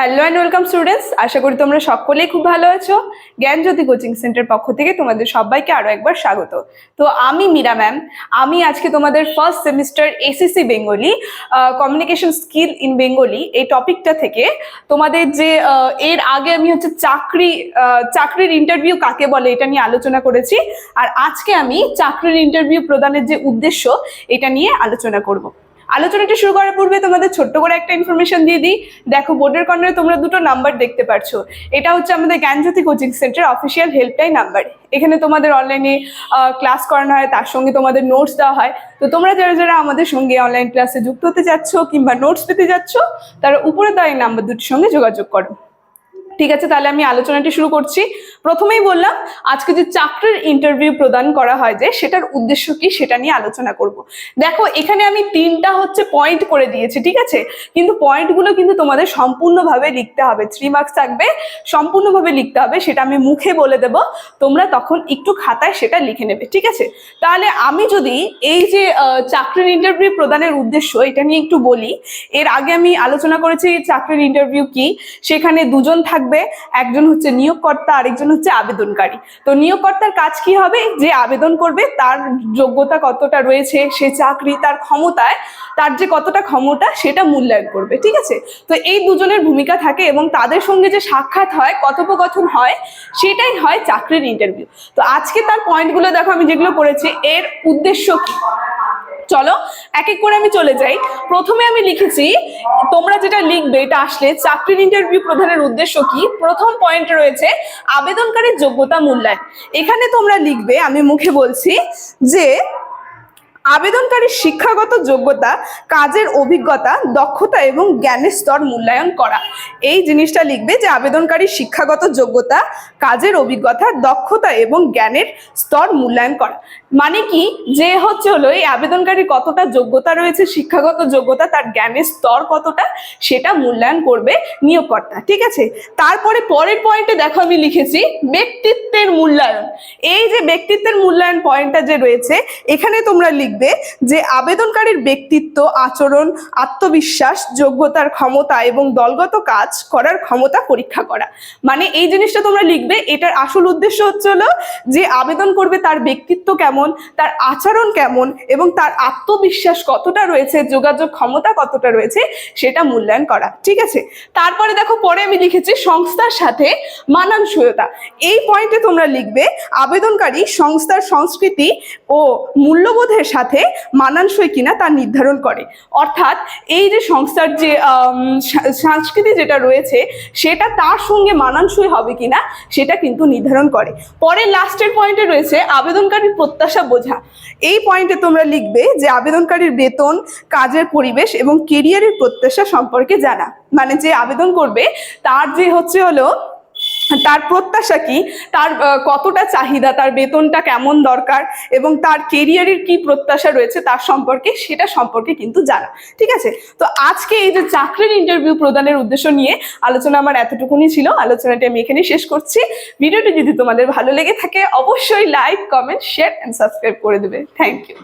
Hello and welcome students আশা করি তোমরা সকলেই খুব ভালো আছো। জ্ঞানজ্যোতি কোচিং সেন্টার পক্ষ থেকে তোমাদের সবাইকে আরও একবার স্বাগত। তো আমি মীরা ম্যাম। আমি আজকে তোমাদের first semester SSC Bengali communication skill in Bengali এই টপিকটা থেকে তোমাদের যে এর আগে আমি হচ্ছে চাকরি চাকরির ইন্টারভিউ কাকে বলে এটা নিয়ে আলোচনা করেছি। আর আজকে আমি চাকরির ইন্টারভিউ প্রদানের যে উদ্দেশ্য এটা নিয়ে আলোচনা করব। আলোচনাটা শুরু করার পূর্বে তোমাদের ছোট্ট করে একটা ইনফরমেশন দিয়ে দিই। দেখো, বোর্ডের কর্নারে তোমরা দুটো নাম্বার দেখতে পাচ্ছ এটা হচ্ছে আমাদের Gyanjyoti coaching centre official helpline number এখানে তোমাদের অনলাইনে ক্লাস করানো হয়, তার সঙ্গে তোমাদের নোটস দেওয়া হয়। তো তোমরা যারা যারা আমাদের সঙ্গে অনলাইন ক্লাসে যুক্ত হতে যাচ্ছ কিংবা নোটস পেতে যাচ্ছ, তারা উপরে দেওয়া এই নাম্বার দুটির সঙ্গে যোগাযোগ করো। ঠিক আছে, তাহলে আমি আলোচনাটি শুরু করছি। প্রথমেই বললাম, আজকে যে চাকরির ইন্টারভিউ প্রদান করা হয় যে, সেটার উদ্দেশ্য কি সেটা নিয়ে আলোচনা করব। দেখো, এখানে আমি তিনটা হচ্ছে পয়েন্ট করে দিয়েছি, ঠিক আছে? কিন্তু পয়েন্টগুলো কিন্তু তোমাদের সম্পূর্ণভাবে লিখতে হবে। থ্রি মার্কস থাকবে, সম্পূর্ণভাবে লিখতে হবে, সেটা আমি মুখে বলে দেব। তোমরা তখন একটু খাতায় সেটা লিখে নেবে, ঠিক আছে? তাহলে আমি যদি এই যে চাকরির ইন্টারভিউ প্রদানের উদ্দেশ্য, এটা নিয়ে একটু বলি। এর আগে আমি আলোচনা করেছি চাকরির ইন্টারভিউ কি? সেখানে দুজন থাকবে, একজন হচ্ছে নিয়োগকর্তা, আরেকজন হচ্ছে আবেদনকারী। তো নিয়োগকর্তার কাজ কি হবে? যে আবেদন করবে, তার যোগ্যতা কতটা রয়েছে, সে চাকরি, তার ক্ষমতায়, তার যে কতটা ক্ষমতা, সেটা মূল্যায়ন করবে, ঠিক আছে? তো এই দুজনের ভূমিকা থাকে এবং তাদের সঙ্গে যে সাক্ষাৎ হয়, কথোপকথন হয়, সেটাই হয় চাকরির ইন্টারভিউ তো আজকে তার পয়েন্টগুলো দেখো আমি যেগুলো করেছি, এর উদ্দেশ্য কি? চলো, এক এক করে আমি চলে যাই। প্রথমে আমি লিখেছি, তোমরা যেটা লিখবে, এটা আসলে চাকরির ইন্টারভিউ প্রধানের উদ্দেশ্য কি? প্রথম পয়েন্ট রয়েছে, আবেদনকারীর যোগ্যতা মূল্যায়ন। এখানে তোমরা লিখবে, আমি মুখে বলছি, যে আবেদনকারীর শিক্ষাগত যোগ্যতা, কাজের অভিজ্ঞতা, দক্ষতা এবং জ্ঞানের স্তর মূল্যায়ন করা। এই জিনিসটা লিখবে যে আবেদনকারীর শিক্ষাগত যোগ্যতা, কাজের অভিজ্ঞতা, দক্ষতা এবং জ্ঞানের স্তর মূল্যায়ন করা। মানে কি? যে হচ্ছে হলো এই আবেদনকারী কতটা যোগ্যতা রয়েছে, শিক্ষাগত যোগ্যতা, তার জ্ঞানের স্তর কতটা, সেটা মূল্যায়ন করবে নিয়োগকর্তা। ঠিক আছে? তারপরে পরের পয়েন্টে দেখো আমি লিখেছি, ব্যক্তিত্বের মূল্যায়ন। এই যে ব্যক্তিত্বের মূল্যায়ন পয়েন্টটা যে রয়েছে, এখানে তোমরা লিখবে যে আবেদনকারীর ব্যক্তিত্ব, আচরণ, আত্মবিশ্বাস, যোগ্যতার ক্ষমতা এবং দলগত কাজ করার ক্ষমতা পরীক্ষা করা। মানে এই জিনিসটা তোমরা লিখবে, এটার আসল উদ্দেশ্য হচ্ছে যে আবেদন করবে তার ব্যক্তিত্ব কেমন, তার আচরণ কেমন এবং তার আত্মবিশ্বাস কতটা রয়েছে, যোগাযোগ ক্ষমতা কতটা রয়েছে সেটা মূল্যায়ন করা। ঠিক আছে? তারপরে দেখো, পরে আমি লিখেছি সংস্থার সাথে মানানসইতা এই পয়েন্টে তোমরা লিখবে, আবেদনকারী সংস্থার সংস্কৃতি ও মূল্যবোধের সাথে মানানসই কিনা তা নির্ধারণ করে। অর্থাৎ এই যে সংস্থার যে সংস্কৃতি যেটা রয়েছে, সেটা তার সঙ্গে মানানসই হবে কিনা সেটা কিন্তু নির্ধারণ করে। পরে লাস্টের পয়েন্টে রয়েছে আবেদনকারীর প্রত্যাশা বোঝা। এই পয়েন্টে তোমরা লিখবে যে আবেদনকারীর বেতন, কাজের পরিবেশ এবং কেরিয়ারের প্রত্যাশা সম্পর্কে জানা। মানে যে আবেদন করবে, তার যে হচ্ছে হলো তার প্রত্যাশা কি? তার কতটা চাহিদা? তার বেতনটা কেমন দরকার? এবং তার কেরিয়ারের কি প্রত্যাশা রয়েছে তার সম্পর্কে? সেটা সম্পর্কে কিন্তু জানা। ঠিক আছে? তো আজকে এই যে চাকরির ইন্টারভিউ প্রদানের উদ্দেশ্য নিয়ে আলোচনা আমার এতটুকুনি ছিল। আলোচনাটি আমি এখানে শেষ করছি। ভিডিওটি যদি তোমাদের ভালো লেগে থাকে, অবশ্যই like comment share and subscribe করে দেবে। Thank you